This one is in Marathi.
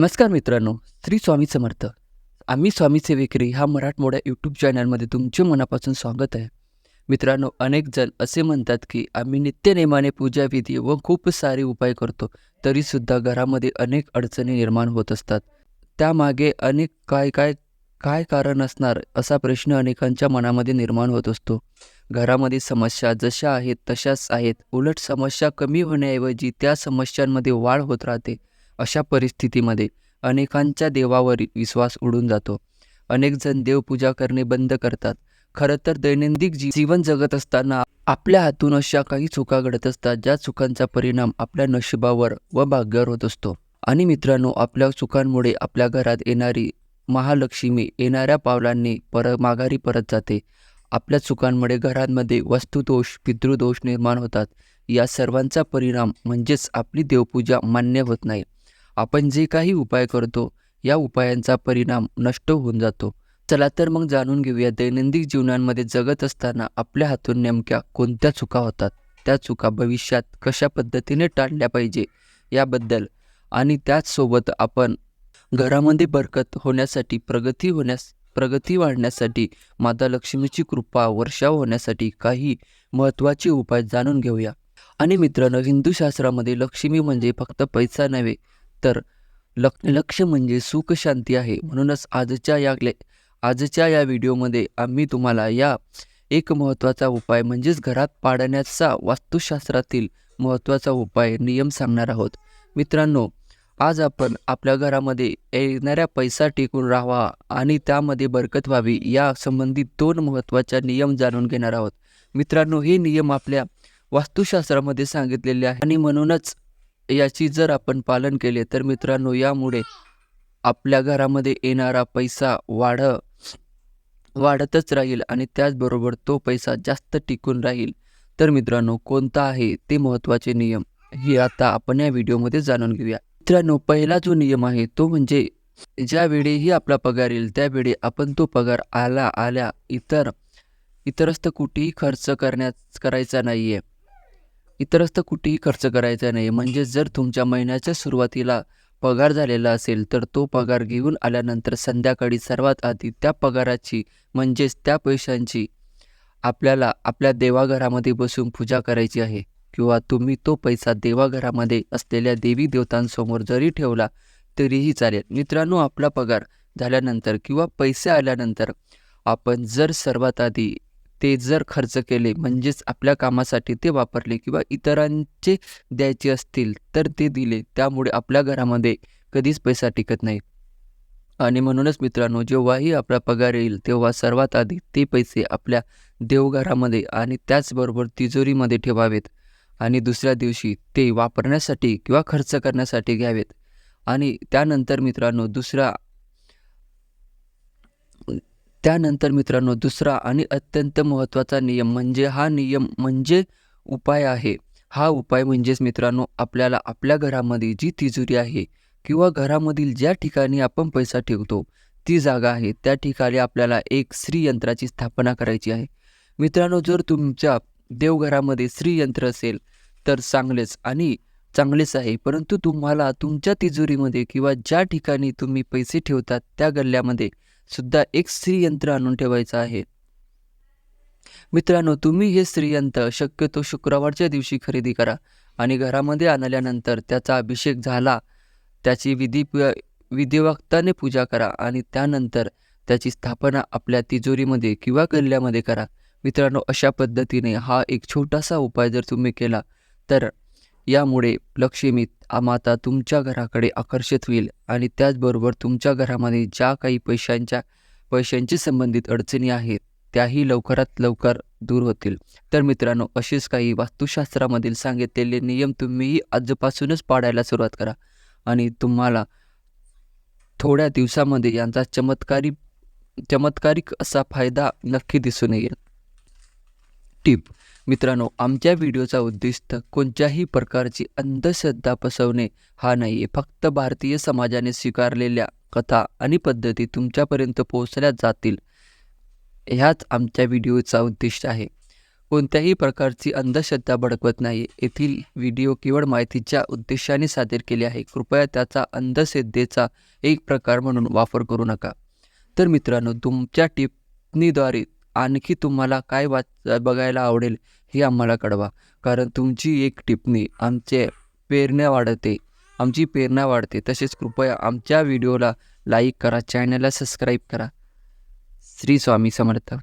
नमस्कार मित्रांनो श्री स्वामी समर्थ. आम्ही स्वामी सेवेकरी हा मराठमोड्या यूट्यूब चॅनलमध्ये तुमचे मनापासून स्वागत आहे. मित्रांनो अनेक जण असे म्हणतात की आम्ही नित्यनेमाने पूजाविधी व खूप सारे उपाय करतो तरीसुद्धा घरामध्ये अनेक अडचणी निर्माण होत असतात. त्यामागे अनेक काय काय काय कारण असणार असा प्रश्न अनेकांच्या मनामध्ये निर्माण होत असतो. घरामध्ये समस्या जशा आहेत तशाच आहेत. उलट समस्या कमी होण्याऐवजी त्या समस्यांमध्ये वाढ होत राहते. अशा परिस्थितीमध्ये अनेकांच्या देवावर विश्वास उडून जातो. अनेकजण देवपूजा करणे बंद करतात. खरं तर दैनंदिन जी जीवन जगत असताना आपल्या हातून अशा काही चुका घडत असतात ज्या चुकांचा परिणाम आपल्या नशिबावर व भाग्यावर होत असतो. आणि मित्रांनो आपल्या चुकांमुळे आपल्या घरात येणारी महालक्ष्मी येणाऱ्या पावलांनी पर माघारी परत जाते. आपल्या चुकांमुळे घरांमध्ये वस्तुदोष पितृदोष निर्माण होतात. या सर्वांचा परिणाम म्हणजेच आपली देवपूजा मान्य होत नाही. आपण जे काही उपाय करतो या उपायांचा परिणाम नष्ट होऊन जातो. चला तर मग जाणून घेऊया दैनंदिन जीवनांमध्ये जगत असताना आपल्या हातून नेमक्या कोणत्या चुका होतात? त्या चुका भविष्यात कशा पद्धतीने टाळल्या पाहिजे याबद्दल आणि त्याचसोबत आपण घरामध्ये बरकत होण्यासाठी प्रगती होण्यास प्रगती वाढण्यासाठी माता लक्ष्मीची कृपा वर्षाव होण्यासाठी काही महत्त्वाचे उपाय जाणून घेऊया. आणि मित्रांनो हिंदू शास्त्रामध्ये लक्ष्मी म्हणजे फक्त पैसा नव्हे तर लक लक्ष म्हणजे सुख शांती आहे. म्हणूनच आजच्या या आजच्या या व्हिडिओमध्ये आम्ही तुम्हाला या एक महत्त्वाचा उपाय म्हणजेच घरात पाडण्याचा वास्तुशास्त्रातील महत्त्वाचा उपाय नियम सांगणार आहोत. मित्रांनो आज आपण आपल्या घरामध्ये येणाऱ्या पैसा टिकून राहावा आणि त्यामध्ये बरकत व्हावी या संबंधित दोन महत्त्वाच्या नियम जाणून घेणार आहोत. मित्रांनो हे नियम आपल्या वास्तुशास्त्रामध्ये सांगितलेले आहे आणि म्हणूनच याची जर आपण पालन केले तर मित्रांनो यामुळे आपल्या घरामध्ये येणारा पैसा वाढ वाढतच राहील आणि त्याचबरोबर तो पैसा जास्त टिकून राहील. तर मित्रांनो कोणता आहे ते महत्त्वाचे नियम हे आता आपण या व्हिडिओमध्ये जाणून घेऊया. मित्रांनो पहिला जो नियम आहे तो म्हणजे ज्यावेळीही आपला पगार येईल त्यावेळी आपण तो पगार आला आल्या इतर इतरस्त कुठेही खर्च करण्यास करायचा नाही आहे इतरस्त कुठेही खर्च करायचा नाही. म्हणजे जर तुमच्या महिन्याच्या सुरुवातीला पगार झालेला असेल तर तो पगार घेऊन आल्यानंतर संध्याकाळी सर्वात आधी त्या पगाराची म्हणजेच त्या पैशांची आपल्याला आपल्या देवाघरामध्ये बसून पूजा करायची आहे. किंवा तुम्ही तो पैसा देवाघरामध्ये असलेल्या देवी देवतांसमोर जरी ठेवला तरीही चालेल. मित्रांनो आपला पगार झाल्यानंतर किंवा पैसे आल्यानंतर आपण जर सर्वात आधी ते जर खर्च केले म्हणजेच आपल्या कामासाठी ते वापरले किंवा इतरांचे द्यायचे असतील तर ते दिले त्यामुळे आपल्या घरामध्ये कधीच पैसा टिकत नाही. आणि म्हणूनच मित्रांनो जेव्हाही आपला पगार येईल तेव्हा सर्वात आधी ते पैसे आपल्या देवघरामध्ये आणि त्याचबरोबर तिजोरीमध्ये ठेवावेत आणि दुसऱ्या दिवशी ते वापरण्यासाठी किंवा खर्च करण्यासाठी घ्यावेत. आणि त्यानंतर मित्रांनो दुसरा त्यानंतर मित्रांनो दुसरा आणि अत्यंत महत्त्वाचा नियम म्हणजे हा नियम म्हणजे उपाय आहे. हा उपाय म्हणजेच मित्रांनो आपल्याला आपल्या घरामध्ये जी तिजोरी आहे किंवा घरामधील ज्या ठिकाणी आपण पैसा ठेवतो ती जागा आहे त्या ठिकाणी आपल्याला एक श्रीयंत्राची स्थापना करायची आहे. मित्रांनो जर तुमच्या देवघरामध्ये श्रीयंत्र असेल तर चांगलेच आणि चांगलेच आहे. परंतु तुम्हाला तुमच्या तिजोरीमध्ये किंवा ज्या ठिकाणी तुम्ही पैसे ठेवतात त्या गल्ल्यामध्ये सुद्धा एक स्त्रीयंत्र आणून ठेवायचं आहे. मित्रांनो तुम्ही हे श्रीयंत्र शक्यतो शुक्रवारच्या दिवशी खरेदी करा आणि घरामध्ये आणल्यानंतर त्याचा अभिषेक झाला त्याची विधी विधिवक्ताने पूजा करा आणि त्यानंतर त्याची स्थापना आपल्या तिजोरीमध्ये किंवा गल्ल्यामध्ये करा. मित्रांनो अशा पद्धतीने हा एक छोटासा उपाय जर तुम्ही केला तर यामुळे लक्ष्मी माता तुमच्या घराकडे आकर्षित होईल आणि त्याचबरोबर तुमच्या घरामध्ये ज्या काही पैशांच्या पैशांची संबंधित अडचणी आहेत त्याही लवकरात लवकर दूर होतील. तर मित्रांनो असेच काही वास्तुशास्त्रामधील सांगितलेले नियम तुम्हीही आजपासूनच पाडायला सुरुवात करा. आणि तुम्हाला थोड्या दिवसामध्ये यांचा चमत्कारी चमत्कारिक असा फायदा नक्की दिसून येईल. टिप. मित्रांनो आमच्या व्हिडिओचा उद्दिष्ट कोणत्याही प्रकारची अंधश्रद्धा पसवणे हा नाही आहे फक्त भारतीय समाजाने स्वीकारलेल्या कथा आणि पद्धती तुमच्यापर्यंत पोहोचल्या जातील. ह्याच आमच्या व्हिडिओचा उद्दिष्ट आहे. कोणत्याही प्रकारची अंधश्रद्धा भडकवत नाही. येथील व्हिडिओ केवळ माहितीच्या उद्देशाने सादर केले आहे. कृपया त्याचा अंधश्रद्धेचा एक प्रकार म्हणून वापर करू नका. तर मित्रांनो तुमच्या टिप्पणीद्वारे आणखी तुम्हाला काय वाच बघायला आवडेल? हे आम्हाला कळवा. कारण तुमची एक टिप्पणी आमचे प्रेरणा वाढते आमची प्रेरणा वाढते. तसेच कृपया आमच्या व्हिडिओला लाईक करा चॅनलला सबस्क्राईब करा. श्री स्वामी समर्थ.